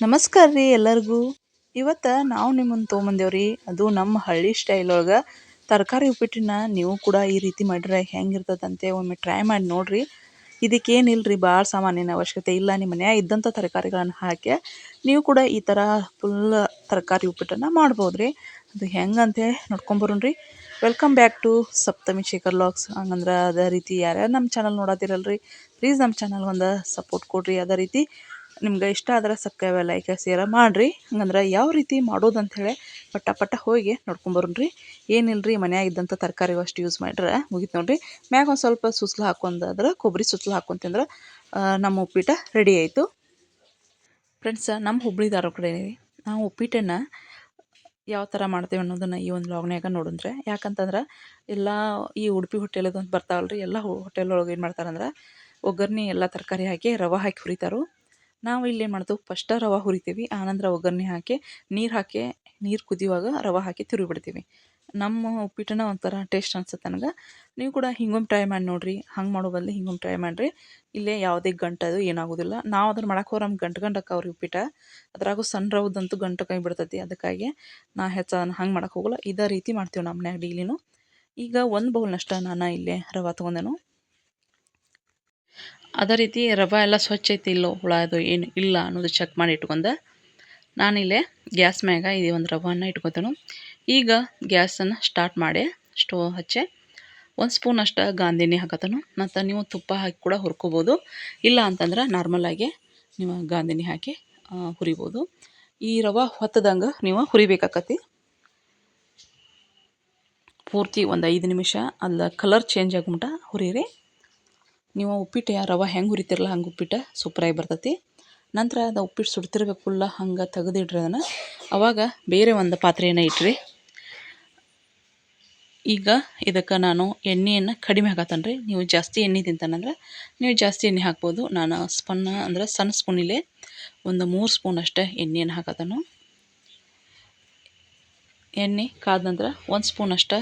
ನಮಸ್ಕಾರ ರೀ ಎಲ್ಲರಿಗೂ. ಇವತ್ತು ನಾವು ನಿಮ್ಮನ್ನು ತೊಗೊಂಬಂದೇವ್ರಿ. ಅದು ನಮ್ಮ ಹಳ್ಳಿ ಸ್ಟೈಲ್ ಒಳಗೆ ತರಕಾರಿ ಉಪ್ಪಿಟ್ಟನ್ನ ನೀವು ಕೂಡ ಈ ರೀತಿ ಮಾಡಿದ್ರೆ ಹೆಂಗಿರ್ತದಂತೆ ಒಮ್ಮೆ ಟ್ರೈ ಮಾಡಿ ನೋಡಿರಿ. ಇದಕ್ಕೇನಿಲ್ಲ ರೀ ಭಾಳ ಸಾಮಾನಿನ ಅವಶ್ಯಕತೆ ಇಲ್ಲ. ನಿಮ್ಮ ಮನ್ಯಾಗ ಇದ್ದಂಥ ತರಕಾರಿಗಳನ್ನು ಹಾಕಿ ನೀವು ಕೂಡ ಈ ಥರ ಫುಲ್ ತರಕಾರಿ ಉಪ್ಪಿಟ್ಟನ್ನು ಮಾಡ್ಬೋದು ರೀ ಅದು ಹೆಂಗಂತೆ ನೋಡ್ಕೊಂಬರೋಣ ರೀ welcome back to Saptami Shekhar logs ಹಂಗಂದ್ರೆ ಅದೇ ರೀತಿ ಯಾರ್ಯಾರು ನಮ್ಮ ಚಾನಲ್ ನೋಡತ್ತಿರಲ್ರಿ ಪ್ಲೀಸ್ ನಮ್ಮ ಚಾನಲ್ ಒಂದು ಸಪೋರ್ಟ್ ಕೊಡಿರಿ. ಅದೇ ರೀತಿ ನಿಮ್ಗೆ ಇಷ್ಟ ಆದ್ರೆ ಸಬ್ಸ್ಕ್ರೈಬ್, ಲೈಕ್ ಸೇರ ಮಾಡಿರಿ. ಹಂಗಂದ್ರೆ ಯಾವ ರೀತಿ ಮಾಡೋದು ಅಂಥೇಳಿ ಪಟ್ಟ ಪಟ್ಟ ಹೋಗಿ ನೋಡ್ಕೊಂಬರೋಣ ರೀ ಏನಿಲ್ಲ ರೀ ಮನ್ಯಾಗ ಇದ್ದಂಥ ತರಕಾರಿ ಅಷ್ಟು ಯೂಸ್ ಮಾಡ್ರೆ ಮುಗಿತು ನೋಡಿರಿ. ಮ್ಯಾಗ ಒಂದು ಸ್ವಲ್ಪ ಸುಸ್ಲು ಹಾಕೊಂಡಾದ್ರೆ ಕೊಬ್ಬರಿ ಸುಸ್ಲು ಹಾಕೊಂತಂದ್ರೆ ನಮ್ಮ ಉಪ್ಪಿಟ ರೆಡಿ ಆಯಿತು. ಫ್ರೆಂಡ್ಸ್ ನಮ್ಮ ಹುಬ್ಳಿ ದಾರ ಕಡೆ ನಾವು ಉಪ್ಪಿಟ್ಟನ್ನು ಯಾವ ಥರ ಮಾಡ್ತೇವೆ ಅನ್ನೋದನ್ನು ಈ ಒಂದು ಲಾಗ್ನ್ಯಾಗ ನೋಡಿದ್ರೆ ಯಾಕಂತಂದ್ರೆ ಎಲ್ಲ ಈ ಉಡುಪಿ ಹೋಟೆಲ್ ಅಂತ ಬರ್ತಾವಲ್ಲ ರೀ ಎಲ್ಲ ಹೋಟೆಲ್ ಒಳಗೆ ಏನು ಮಾಡ್ತಾರಂದ್ರೆ, ಒಗ್ಗರಣೆ ಎಲ್ಲ ತರಕಾರಿ ಹಾಕಿ, ರವೆ ಹಾಕಿ ಹುರಿತಾರೋ. ನಾವು ಇಲ್ಲಿ ಏನು ಮಾಡ್ತೇವೆ? ಫಸ್ಟ ರವೆ ಹುರಿತೀವಿ, ಆನಂತರ ಒಗ್ಗರಣೆ ಹಾಕಿ, ನೀರು ಹಾಕಿ, ನೀರು ಕುದಿಯುವಾಗ ರವೆ ಹಾಕಿ ತಿರುಗಿಬಿಡ್ತೀವಿ. ನಮ್ಮ ಉಪ್ಪಿಟ್ಟನ ಒಂಥರ ಟೇಸ್ಟ್ ಅನ್ಸುತ್ತೆ ನನಗೆ. ನೀವು ಕೂಡ ಹಿಂಗೊಮ್ಮೆ ಟ್ರೈ ಮಾಡಿ ನೋಡಿರಿ. ಹಂಗೆ ಮಾಡೋ ಬದಲು ಹಿಂಗೊಮ್ಮೆ ಟ್ರೈ ಮಾಡಿರಿ. ಇಲ್ಲೇ ಯಾವುದೇ ಗಂಟದು ಏನಾಗೋದಿಲ್ಲ. ನಾವು ಅದನ್ನು ಮಾಡಕ್ಕೆ ಹೋದ್ರೆ ನಮ್ಮ ಗಂಟು ಗಂಟಕ್ಕೆ ಅವ್ರಿಗೆ ಉಪ್ಪಿಟ್ಟ. ಅದ್ರಾಗೂ ಸಣ್ಣ ರವದಂತೂ ಗಂಟು ಕೈ ಬಿಡ್ತೈತಿ. ಅದಕ್ಕಾಗಿ ನಾ ಹೆಚ್ಚು ಅದನ್ನು ಹಂಗೆ ಮಾಡಕ್ಕೆ ಹೋಗಲ್ಲ. ಇದೇ ರೀತಿ ಮಾಡ್ತೀವಿ ನಮ್ಮ ಮನ್ಯಾಗ ಡೈಲಿನೂ ಈಗ ಒಂದು ಬೌಲ್ನಷ್ಟು ನಾನು ಇಲ್ಲೇ ರವೆ ತೊಗೊಂಡೆನು. ಅದೇ ರೀತಿ ರವೆ ಎಲ್ಲ ಸ್ವಚ್ಛ ಐತಿ, ಇಲ್ಲೋ ಹುಳ ಅದು ಏನು ಇಲ್ಲ ಅನ್ನೋದು ಚೆಕ್ ಮಾಡಿ ಇಟ್ಕೊಂಡೆ. ನಾನಿಲ್ಲೇ ಗ್ಯಾಸ್ ಮ್ಯಾಗ ಇದು ಒಂದು ರವನ್ನು ಇಟ್ಕೊತೇನೆ. ಈಗ ಗ್ಯಾಸನ್ನು ಸ್ಟಾರ್ಟ್ ಮಾಡಿ ಸ್ಟವ್ ಹಚ್ಚೆ ಒಂದು ಸ್ಪೂನ್ ಅಷ್ಟು ಗಾಂಧಿನಿ ಹಾಕತನು. ಮತ್ತು ನೀವು ತುಪ್ಪ ಹಾಕಿ ಕೂಡ ಹುರ್ಕೋಬೋದು. ಇಲ್ಲ ಅಂತಂದ್ರೆ ನಾರ್ಮಲಾಗಿ ನೀವು ಗಾಂಧಿನಿ ಹಾಕಿ ಹುರಿಬೋದು. ಈ ರವೆ ಹೊತ್ತದಂಗೆ ನೀವು ಹುರಿಬೇಕಾಕತಿ. ಪೂರ್ತಿ ಒಂದು ಐದು ನಿಮಿಷ ಅಲ್ಲ ಕಲರ್ ಚೇಂಜ್ ಆಗುಮಟ ಹುರಿರಿ. ನೀವು ಉಪ್ಪಿಟ್ಟು ರವೆ ಹೆಂಗೆ ಹುರಿತಿರಲ್ಲ ಹಂಗೆ ಉಪ್ಪಿಟ್ಟು ಸೂಪರಾಗಿ ಬರ್ತೈತಿ. ನಂತರ ಅದು ಉಪ್ಪಿಟ್ಟು ಸುಡ್ತಿರ್ಬೇಕು ಫುಲ್ಲ ಹಂಗೆ ತೆಗೆದಿಡ್ರಿ ಅದನ್ನು. ಅವಾಗ ಬೇರೆ ಒಂದು ಪಾತ್ರೆಯನ್ನು ಇಟ್ರಿ. ಈಗ ಇದಕ್ಕೆ ನಾನು ಎಣ್ಣೆಯನ್ನು ಕಡಿಮೆ ಹಾಕತ್ತೇನೆ ರೀ ನೀವು ಜಾಸ್ತಿ ಎಣ್ಣೆ ತಿಂತಾನಂದ್ರೆ ನೀವು ಜಾಸ್ತಿ ಎಣ್ಣೆ ಹಾಕ್ಬೋದು. ನಾನು ಸ್ಪನ್ನ ಅಂದ್ರೆ ಸಣ್ಣ ಸ್ಪೂನಿಲೆ ಒಂದು ಮೂರು ಸ್ಪೂನ್ ಅಷ್ಟೇ ಎಣ್ಣೆಯನ್ನು ಹಾಕತ್ತಾನು. ಎಣ್ಣೆ ಕಾದ ನಂತರ ಒಂದು ಸ್ಪೂನ್ ಅಷ್ಟೇ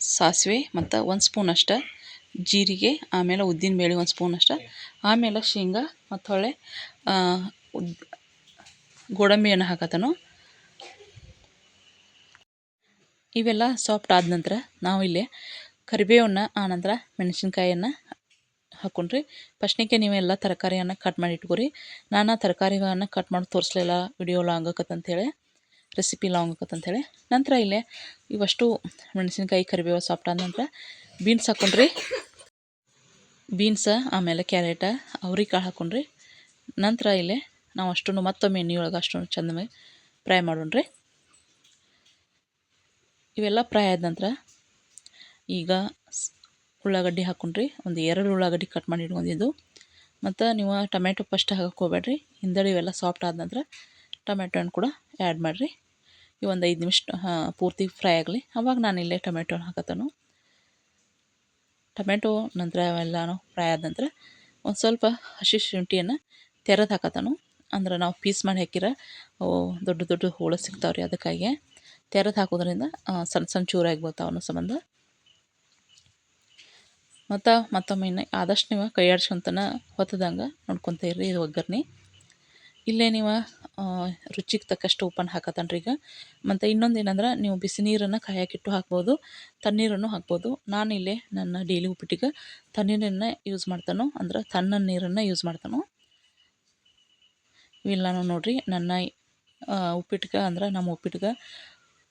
ಸಾಸಿವೆ ಮತ್ತು ಒಂದು ಸ್ಪೂನ್ ಅಷ್ಟೇ ಜೀರಿಗೆ, ಆಮೇಲೆ ಉದ್ದಿನ ಬೇಳೆ ಒಂದು ಸ್ಪೂನ್ ಅಷ್ಟೇ. ಆಮೇಲೆ ಶೇಂಗಾ ಮತ್ತು ಹೊಳೆ ಉದ್, ಗೋಡಂಬಿಯನ್ನು ಹಾಕತನು ಇವೆಲ್ಲ ಸಾಫ್ಟ್ ಆದ ನಂತರ ನಾವು ಇಲ್ಲಿ ಕರಿಬೇವನ್ನು ಆನಂತರ ಮೆಣಸಿನ್ಕಾಯನ್ನು ಹಾಕ್ಕೊಂಡ್ರಿ ಫಸ್ಟ್ನಿಗೆ ನೀವೆಲ್ಲ ತರಕಾರಿಯನ್ನು ಕಟ್ ಮಾಡಿ ಇಟ್ಕೊರಿ. ನಾನು ತರಕಾರಿಗಳನ್ನು ಕಟ್ ಮಾಡಿ ತೋರಿಸ್ಲಿಲ್ಲ ವಿಡಿಯೋ ಲಾಂಗ್ ಹೇಳಿ ರೆಸಿಪಿ ಲಾಂಗ್ ಹೇಳಿ ನಂತರ ಇಲ್ಲೇ ಇವಷ್ಟು ಮೆಣಸಿನ್ಕಾಯಿ, ಕರಿಬೇವು ಸಾಫ್ಟ್ ಆದ ನಂತರ ಬೀನ್ಸ್ ಹಾಕ್ಕೊಂಡ್ರಿ ಬೀನ್ಸ, ಆಮೇಲೆ ಕ್ಯಾರೆಟ ಅವ್ರಿಕಾಳು ಹಾಕೊಂಡ್ರಿ. ನಂತರ ಇಲ್ಲೇ ನಾವು ಅಷ್ಟನ್ನು ಮತ್ತೊಮ್ಮೆ ಎಣ್ಣೆಯೊಳಗೆ ಅಷ್ಟೊಂದು ಚಂದ ಫ್ರೈ ಮಾಡೋಣ್ರಿ. ಇವೆಲ್ಲ ಫ್ರೈ ಆದ ನಂತರ ಈಗ ಉಳ್ಳಾಗಡ್ಡಿ ಹಾಕೊಂಡ್ರಿ. ಒಂದು ಎರಡು ಉಳ್ಳಾಗಡ್ಡಿ ಕಟ್ ಮಾಡಿ ಇಟ್ಕೊಂಡಿದ್ದು. ಮತ್ತು ನೀವು ಟೊಮೆಟೊ ಫಸ್ಟ್ ಹಾಕಕ್ಕೆ ಹೋಗ್ಬೇಡ್ರಿ. ಹಿಂದಡಿ ಇವೆಲ್ಲ ಸಾಫ್ಟ್ ಆದ ನಂತರ ಹಣ್ಣು ಕೂಡ ಆ್ಯಡ್ ಮಾಡಿರಿ. ಈ ಒಂದು ಐದು ನಿಮಿಷ ಪೂರ್ತಿ ಫ್ರೈ ಆಗಲಿ. ಅವಾಗ ನಾನು ಇಲ್ಲೇ ಟೊಮೆಟೊನ ಹಾಕತ್ತನು. ಟೊಮೆಟೊ, ನಂತರ ಅವೆಲ್ಲನೂ ಫ್ರೈ ಆದ ನಂತರ ಒಂದು ಸ್ವಲ್ಪ ಹಸಿ ಶುಂಠಿಯನ್ನು ತೆರೆದು ಹಾಕತ್ತಾನು. ಅಂದ್ರೆ ನಾವು ಪೀಸ್ ಮಾಡಿ ಹಾಕಿರ ದೊಡ್ಡ ದೊಡ್ಡ ಹೋಳು ಸಿಗ್ತಾವೆ ರೀ ಅದಕ್ಕಾಗಿ. ತೆರೆದು ಹಾಕೋದ್ರಿಂದ ಸಣ್ಣ ಸಣ್ಣ ಚೂರಾಗಿ ಬರ್ತಾವೆ ಅನ್ನೋ ಸಂಬಂಧ. ಮತ್ತು ಮತ್ತೊಮ್ಮೆ ಆದಷ್ಟು ನೀವು ಕೈ ಆಡ್ಸ್ಕೊಂತನ ಹೊತ್ತದಂಗೆ ನೋಡ್ಕೊತ ಇರ್ರಿ ಇದು ಒಗ್ಗರ್ಣೆ. ಇಲ್ಲೇ ನೀವು ರುಚಿಗೆ ತಕ್ಕಷ್ಟು ಉಪ್ಪನ್ನು ರೀ ಈಗ. ಮತ್ತು ಇನ್ನೊಂದು ಏನಂದ್ರೆ, ನೀವು ಬಿಸಿ ನೀರನ್ನು ಕಾಯಕ್ಕಿಟ್ಟು ಹಾಕ್ಬೋದು, ತಣ್ಣೀರನ್ನು ಹಾಕ್ಬೋದು. ನಾನು ಇಲ್ಲಿ ನನ್ನ ಡೈಲಿ ಉಪ್ಪಿಟ್ಟಿಗೆ ತಣ್ಣೀರನ್ನು ಯೂಸ್ ಮಾಡ್ತಾನೋ, ಅಂದ್ರೆ ತನ್ನ ನೀರನ್ನು ಯೂಸ್ ಮಾಡ್ತಾನೋ. ಇವೆಲ್ಲನೂ ನೋಡಿರಿ, ನನ್ನ ಉಪ್ಪಿಟ್ಟಿಗೆ, ಅಂದ್ರೆ ನಮ್ಮ ಉಪ್ಪಿಟ್ಟಿಗೆ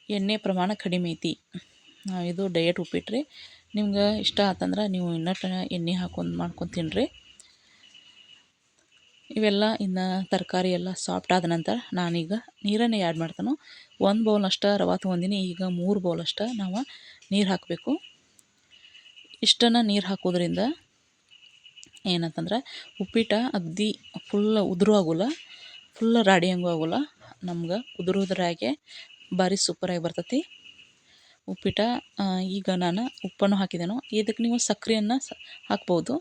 ಎಣ್ಣೆ ಪ್ರಮಾಣ ಕಡಿಮೆ ಐತಿ. ಇದು ಡಯಟ್ ಉಪ್ಪಿಟ್ಟು ರೀ ನಿಮ್ಗೆ ಇಷ್ಟ ಆತಂದ್ರೆ ನೀವು ಇನ್ನಷ್ಟು ಎಣ್ಣೆ ಹಾಕೊಂಡು ಮಾಡ್ಕೊಂಡು ತಿನ್ನಿರಿ ಇವೆಲ್ಲ ಇನ್ನು ತರಕಾರಿ ಎಲ್ಲ ಸಾಫ್ಟ್ ಆದ ನಂತರ ನಾನೀಗ ನೀರನ್ನು ಆ್ಯಡ್ ಮಾಡ್ತಾನು. ಒಂದು ಬೌಲ್ ಅಷ್ಟು ರವೆ ತೊಗೊಂಡಿನಿ, ಈಗ ಮೂರು ಬೌಲ್ ಅಷ್ಟು ನಾವು ನೀರು ಹಾಕಬೇಕು. ಇಷ್ಟನ್ನು ನೀರು ಹಾಕೋದ್ರಿಂದ ಏನಂತಂದ್ರೆ ಉಪ್ಪಿಟ್ಟು ಅಗ್ದಿ ಫುಲ್ ಉದುರು ಆಗೋಲ್ಲ ಫುಲ್ ರಾಡಿ ಹಂಗೂ ಆಗೋಲ್ಲ, ನಮ್ಗೆ ಉದುರು ಭಾರಿ ಸೂಪರಾಗಿ ಬರ್ತೈತಿ. ಉಪ್ಪಿಟ ಈಗ ನಾನು ಉಪ್ಪನ್ನು ಹಾಕಿದೆನು. ಇದಕ್ಕೆ ನೀವು ಸಕ್ಕರೆಯನ್ನು ಹಾಕ್ಬೋದು.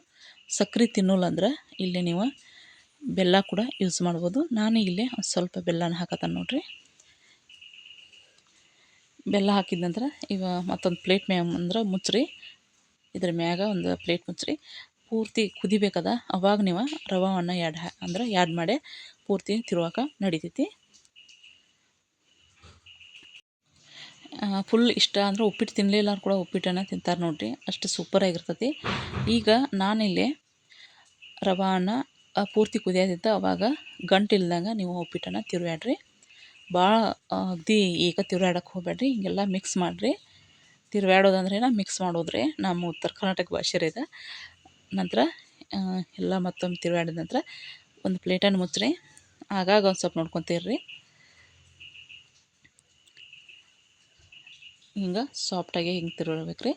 ಸಕ್ಕರೆ ತಿನ್ನೋಲ್ಲ ಅಂದ್ರೆ ಇಲ್ಲಿ ನೀವು ಬೆಲ್ಲ ಕೂಡ ಯೂಸ್ ಮಾಡ್ಬೋದು. ನಾನು ಇಲ್ಲಿ ಒಂದು ಸ್ವಲ್ಪ ಬೆಲ್ಲನ ಹಾಕತ್ತಾನೆ ನೋಡ್ರಿ. ಬೆಲ್ಲ ಹಾಕಿದ ನಂತರ ಇವ ಮತ್ತೊಂದು ಪ್ಲೇಟ್ ಮ್ಯಾಮ್ ಅಂದ್ರೆ ಮುಚ್ಚ್ರಿ ಇದ್ರ ಮ್ಯಾಗ ಒಂದು ಪ್ಲೇಟ್ ಮುಚ್ಚ್ರಿ ಪೂರ್ತಿ ಕುದಿಬೇಕದ. ಅವಾಗ ನೀವು ರವಾವನ್ನು ಯಾಡ್ ಹಾ ಅಂದ್ರೆ ಯಾಡ್ ಮಾಡಿ ಪೂರ್ತಿ ತಿರುವಾಕ ನಡಿತೈತಿ. ಫುಲ್ ಇಷ್ಟ ಅಂದ್ರೆ ಉಪ್ಪಿಟ್ಟು ತಿನ್ನಲಿಲ್ಲ ಕೂಡ ಉಪ್ಪಿಟ್ಟನ್ನು ತಿಂತಾರೆ ನೋಡಿರಿ. ಅಷ್ಟು ಸೂಪರಾಗಿರ್ತೈತಿ ಈಗ ನಾನಿಲ್ಲಿ ರವಾನ ಪೂರ್ತಿ ಕುದಿಯೋದಿತ್ತು ಅವಾಗ ಗಂಟಿಲ್ದಂಗೆ ನೀವು ಉಪ್ಪಿಟ್ಟನ್ನು ತಿರುವ್ಯಾಡ್ರಿ ಭಾಳ ಅಗ್ದಿ ಈಗ ತಿರುಗಾಡೋಕೆ ಹೋಗಬೇಡ್ರಿ. ಹಿಂಗೆಲ್ಲ ಮಿಕ್ಸ್ ಮಾಡಿರಿ. ತಿರುವಾಡೋದಂದ್ರೇನ ಮಿಕ್ಸ್ ಮಾಡೋದ್ರಿ. ನಮ್ಮ ಉತ್ತರ ಕರ್ನಾಟಕ ಭಾಷೆ ನಂತರ ಎಲ್ಲ ಮತ್ತೊಮ್ಮೆ ತಿರುಗಾಡಿದ ನಂತರ ಒಂದು ಪ್ಲೇಟನ್ನು ಮುಚ್ಚ್ರಿ ಆಗಾಗ ಒಂದು ಸ್ವಲ್ಪ ನೋಡ್ಕೊತೀರ್ರಿ. ಹಿಂಗೆ ಸಾಫ್ಟಾಗಿ ಹಿಂಗೆ ತಿರುಗಬೇಕು ರೀ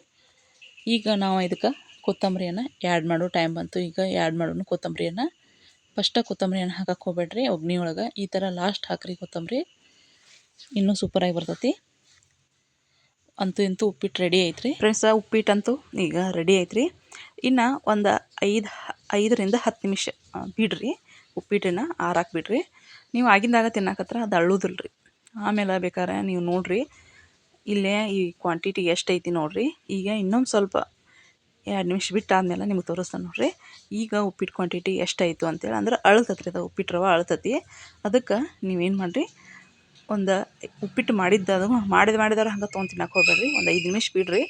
ಈಗ ನಾವು ಇದಕ್ಕೆ ಕೊತ್ತಂಬರಿಯನ್ನು ಆ್ಯಡ್ ಮಾಡೋ ಟೈಮ್ ಬಂತು. ಈಗ ಆ್ಯಡ್ ಮಾಡೋಣ ಕೊತ್ತಂಬರಿಯನ್ನು ಫಸ್ಟ ಕೊತ್ತಂಬರಿಯನ್ನು ಹಾಕಕ್ಕೆ ಹೋಗ್ಬೇಡ್ರಿ ಒಗ್ನಿ ಒಳಗೆ ಈ ಥರ ಲಾಸ್ಟ್ ಹಾಕ್ರಿ ಕೊತ್ತಂಬರಿ. ಇನ್ನೂ ಸೂಪರಾಗಿ ಬರ್ತೈತಿ. ಅಂತೂ ಇಂತೂ ಉಪ್ಪಿಟ್ಟು ರೆಡಿ ಐತ್ರಿ. ಫ್ರೆಂಡ್ಸ ಉಪ್ಪಿಟ್ಟಂತೂ ಈಗ ರೆಡಿ ಐತ್ರಿ. ಇನ್ನು ಒಂದು ಐದು, ಐದರಿಂದ ಹತ್ತು ನಿಮಿಷ ಬಿಡ್ರಿ. ಉಪ್ಪಿಟ್ಟನ್ನು ಆರಾಕ್ ಬಿಡ್ರಿ ನೀವು ಆಗಿಂದಾಗ ತಿನ್ನಕತ್ರ ಅದು ಅಳ್ಳೋದಿಲ್ಲ ರೀ ಆಮೇಲೆ ಬೇಕಾದ್ರೆ ನೀವು ನೋಡಿರಿ. ಇಲ್ಲೇ ಈ ಕ್ವಾಂಟಿಟಿ ಎಷ್ಟು ಐತಿ ನೋಡಿರಿ. ಈಗ ಇನ್ನೊಂದು ಸ್ವಲ್ಪ ಎರಡು ನಿಮಿಷ ಬಿಟ್ಟು ಆದಮೇಲೆ ನಿಮ್ಗೆ ತೋರಿಸ್ತಾನೆ ನೋಡ್ರಿ. ಈಗ ಉಪ್ಪಿಟ್ಟು ಕ್ವಾಂಟಿಟಿ ಎಷ್ಟಾಯಿತು ಅಂತೇಳಿ, ಅಂದ್ರೆ ಅಳತತ್ರಿ ಅದು ಉಪ್ಪಿಟ್ಟು ರವೆ ಅಳತತಿ. ಅದಕ್ಕೆ ನೀವೇನು ಮಾಡಿರಿ, ಒಂದು ಉಪ್ಪಿಟ್ಟು ಮಾಡಿದ್ದು ಅದು ಮಾಡಿದ ಮಾಡಿದಾರೆ ಹಂಗೆ ತೊಗೊಂಡು ತಿನ್ನಕ್ಕೆ ಹೋಗ್ಬೇಡ್ರಿ. ಒಂದು ಐದು ನಿಮಿಷ ಬಿಡ್ರಿ,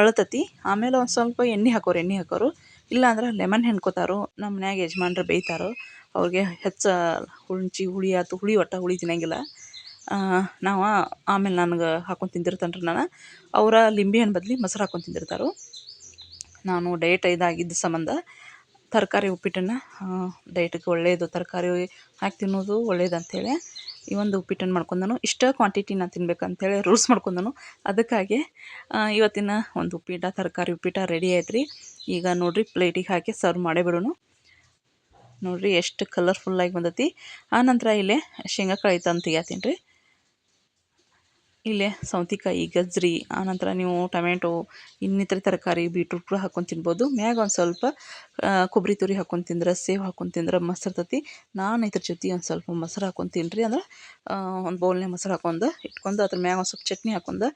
ಅಳತತಿ. ಆಮೇಲೆ ಒಂದು ಸ್ವಲ್ಪ ಎಣ್ಣೆ ಹಾಕೋರು ಎಣ್ಣೆ ಹಾಕೋರು. ಇಲ್ಲಾಂದ್ರೆ ಲೆಮನ್ ಹೆಣ್ಕೋತಾರೋ, ನಮ್ಮ ಮನ್ಯಾಗ ಯಜಮಾನ್ರು ಬೇಯ್ತಾರೋ. ಅವ್ರಿಗೆ ಹೆಚ್ಚು ಹುಣ್ಚಿ ಹುಳಿ ಆಯ್ತು, ಹುಳಿ ಒಟ್ಟ ಹುಳಿ ತಿನ್ನಂಗಿಲ್ಲ. ನಾವು ಆಮೇಲೆ ನನಗೆ ಹಾಕೊಂಡು ತಿಂದಿರ್ತೇನೆ ರೀ ನಾನು. ಅವರ ಲಿಂಬೆ ಹಣ್ಣು ಬದಲಿ ಮೊಸರು ಹಾಕೊಂಡು ತಿಂದಿರ್ತಾರೆ. ನಾನು ಡಯಟ್ ಇದಾಗಿದ್ದ ಸಂಬಂಧ ತರಕಾರಿ ಉಪ್ಪಿಟ್ಟನ್ನು ಡಯಟಿಗೆ ಒಳ್ಳೆಯದು ತರಕಾರಿ ಹಾಕಿ ತಿನ್ನೋದು ಒಳ್ಳೇದು ಅಂಥೇಳಿ ಈ ಒಂದು ಉಪ್ಪಿಟ್ಟನ್ನು ಮಾಡ್ಕೊಂಡನು. ಇಷ್ಟ ಕ್ವಾಂಟಿಟಿನ ತಿನ್ಬೇಕಂತೇಳಿ ರೂಲ್ಸ್ ಮಾಡ್ಕೊಂಡನು. ಅದಕ್ಕಾಗಿ ಇವತ್ತಿನ ಒಂದು ಉಪ್ಪಿಟ್ಟ, ತರಕಾರಿ ಉಪ್ಪಿಟ್ಟ ರೆಡಿ ಆಯ್ತು ರೀ ಈಗ ನೋಡಿರಿ ಪ್ಲೇಟಿಗೆ ಹಾಕಿ ಸರ್ವ್ ಮಾಡೇ ಬಿಡೋಣ ನೋಡಿರಿ ಎಷ್ಟು ಕಲರ್ಫುಲ್ಲಾಗಿ ಬಂದೈತಿ. ಆನಂತರ ಇಲ್ಲೇ ಶೇಂಗಾಕಾಳು ತಂದು ತೆಗಿಯತ್ತೀನಿ ರೀ ಇಲ್ಲೇ ಸೌತೆಕಾಯಿ ಗಜ್ಜರಿ ಆನಂತರ ನೀವು ಟೊಮೆಟೊ ಇನ್ನಿತರ ತರಕಾರಿ ಬೀಟ್ರೂಟ್ ಕೂಡ ಹಾಕ್ಕೊಂಡು ತಿನ್ಬೋದು. ಮ್ಯಾಗ ಒಂದು ಸ್ವಲ್ಪ ಕೊಬ್ಬರಿ ತುರಿ ಹಾಕ್ಕೊಂಡು ತಿಂದ್ರೆ, ಸೇವ್ ಹಾಕ್ಕೊಂಡು ತಿಂದ್ರೆ ಮಸ್ತ್ ಇರ್ತೈತಿ ನಾನು ಇದ್ರ ಜೊತೆ ಒಂದು ಸ್ವಲ್ಪ ಮೊಸರು ಹಾಕ್ಕೊಂಡು ತಿನ್ನಿರಿ ಅಂದ್ರೆ ಒಂದು ಬೌಲ್ನೇ ಮೊಸರು ಹಾಕೊಂಡು ಇಟ್ಕೊಂಡು, ಅದ್ರ ಮ್ಯಾಗ ಒಂದು ಸ್ವಲ್ಪ ಚಟ್ನಿ ಹಾಕೊಂಡು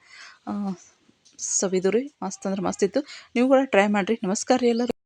ಸವಿದು ರೀ ಮಸ್ತ್ ಅಂದ್ರೆ ಮಸ್ತ್ ಇತ್ತು. ನೀವು ಕೂಡ ಟ್ರೈ ಮಾಡಿರಿ. ನಮಸ್ಕಾರ ರೀ ಎಲ್ಲರೂ.